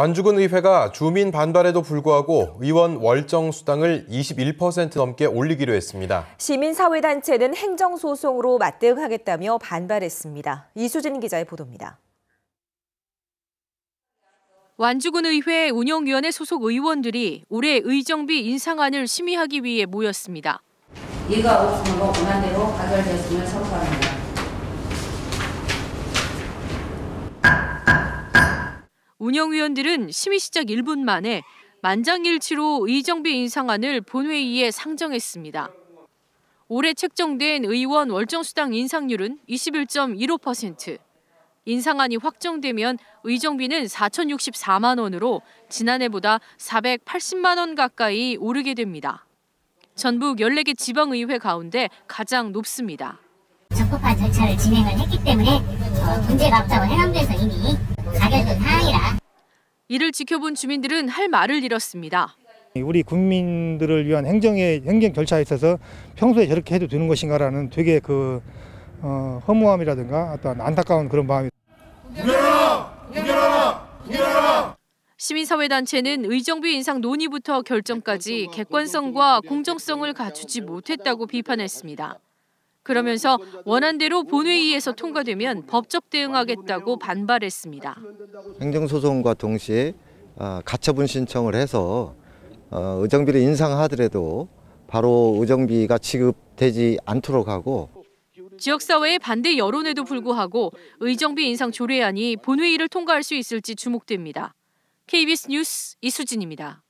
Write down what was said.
완주군 의회가 주민 반발에도 불구하고 의원 월정 수당을 21% 넘게 올리기로 했습니다. 시민사회단체는 행정소송으로 맞대응하겠다며 반발했습니다. 이수진 기자의 보도입니다. 완주군 의회 운영위원회 소속 의원들이 올해 의정비 인상안을 심의하기 위해 모였습니다. 이가 없으므로 권한대로 가결됐음을 선포합니다. 운영위원들은 심의 시작 1분 만에 만장일치로 의정비 인상안을 본회의에 상정했습니다. 올해 책정된 의원 월정수당 인상률은 21.15%. 인상안이 확정되면 의정비는 4,064만 원으로 지난해보다 480만 원 가까이 오르게 됩니다. 전북 14개 지방의회 가운데 가장 높습니다. 적법한 절차를 진행을 했기 때문에 어, 문제가 없다고 해남돼서 이미 이를 지켜본 주민들은 할 말을 잃었습니다. 우리 국민들을 위한 행정의 행정 절차에 있어서 평소에 저렇게 해도 되는 것인가라는 되게 그 어, 허무함이라든가 어떤 안타까운 그런 마음이 시민사회단체는 의정비 인상 논의부터 결정까지 객관성과 공정성을 갖추지 못했다고 비판했습니다. 그러면서 원안대로 본회의에서 통과되면 법적 대응하겠다고 반발했습니다. 행정소송과 동시에 아, 가처분 신청을 해서 어, 의정비를 인상하더라도 바로 의정비가 지급되지 않도록 하고 지역사회의 반대 여론에도 불구하고 의정비 인상 조례안이 본회의를 통과할 수 있을지 주목됩니다. KBS 뉴스 이수진입니다.